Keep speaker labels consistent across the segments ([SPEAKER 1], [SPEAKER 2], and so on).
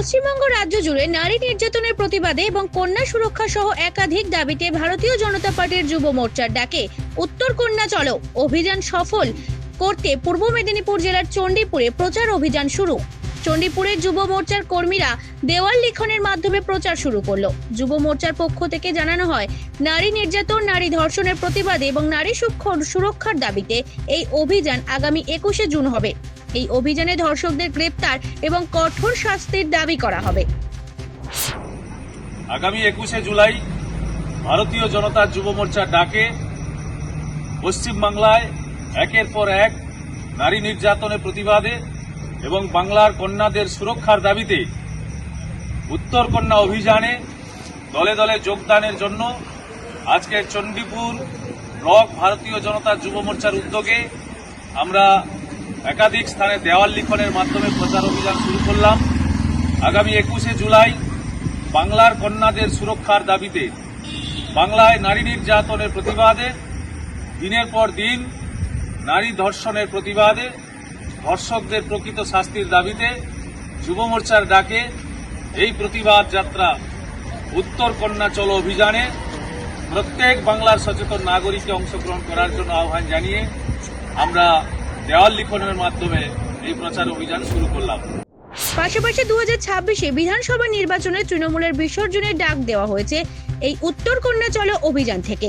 [SPEAKER 1] পশ্চিমবঙ্গ রাজ্য জুড়ে নারী নির্যাতনের প্রতিবাদে এবং কন্যা সুরক্ষা সহ একাধিক দাবিতে ভারতীয় জনতা পার্টির যুব মোর্চার ডাকে, উত্তর কন্যা চলো, অভিযান সফল করতে পূর্ব মেদিনীপুর জেলার চণ্ডীপুরে প্রচার অভিযান শুরু। চণ্ডীপুরের যুব মোর্চার কর্মীরা দেওয়াল লিখনের মাধ্যমে প্রচার শুরু করল। যুব মোর্চার পক্ষ থেকে জানানো হয়, নারী নির্যাতন, নারী ধর্ষণের প্রতিবাদে এবং নারী সুরক্ষার দাবিতে এই অভিযান আগামী একুশে জুন হবে। এই অভিযানে ধর্ষকদের গ্রেপ্তার এবং কঠোর শাস্তির দাবি করা হবে।
[SPEAKER 2] আগামী একুশে জুলাই ভারতীয় জনতা যুব মোর্চার ডাকে পশ্চিমবাংলায় একের পর এক নারী নির্যাতনের প্রতিবাদে এবং বাংলার কন্যাদের সুরক্ষার দাবিতে উত্তর কন্যা অভিযানে দলে দলে যোগদানের জন্য আজকে চণ্ডীপুর ব্লক ভারতীয় জনতা যুব মোর্চার উদ্যোগে আমরা একাধিক স্থানে দেওয়াল লিখনের মাধ্যমে প্রচার অভিযান শুরু করলাম। আগামী একুশে জুলাই বাংলার কন্যাদের সুরক্ষার দাবিতে বাংলায় নারী নির্যাতনের প্রতিবাদে, দিনের পর দিন নারী ধর্ষণের প্রতিবাদে, ধর্ষকদের প্রকৃত শাস্তির দাবিতে যুব মোর্চার ডাকে এই প্রতিবাদ যাত্রা উত্তর কন্যা চলো অভিযানে প্রত্যেক বাংলার সচেতন নাগরিককে অংশগ্রহণ করার জন্য আহ্বান জানিয়ে আমরা দেওয়াল লিখনের মাধ্যমে এই প্রচার অভিযান শুরু করলাম।
[SPEAKER 1] পাশাপাশি দু হাজার ছাব্বিশে বিধানসভা নির্বাচনে তৃণমূলের বিসর্জনের ডাক দেওয়া হয়েছে এই উত্তর কন্যা চলো অভিযান থেকে।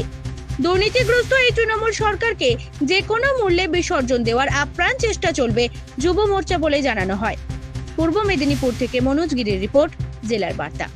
[SPEAKER 1] দুর্নীতিগ্রস্ত এই তৃণমূল সরকারকে যে কোনো মূল্যে বিসর্জন দেওয়ার আপ্রাণ চেষ্টা চলবে যুব মোর্চা বলে জানানো হয়। পূর্ব মেদিনীপুর থেকে মনোজ গিরির রিপোর্ট, জেলার বার্তা।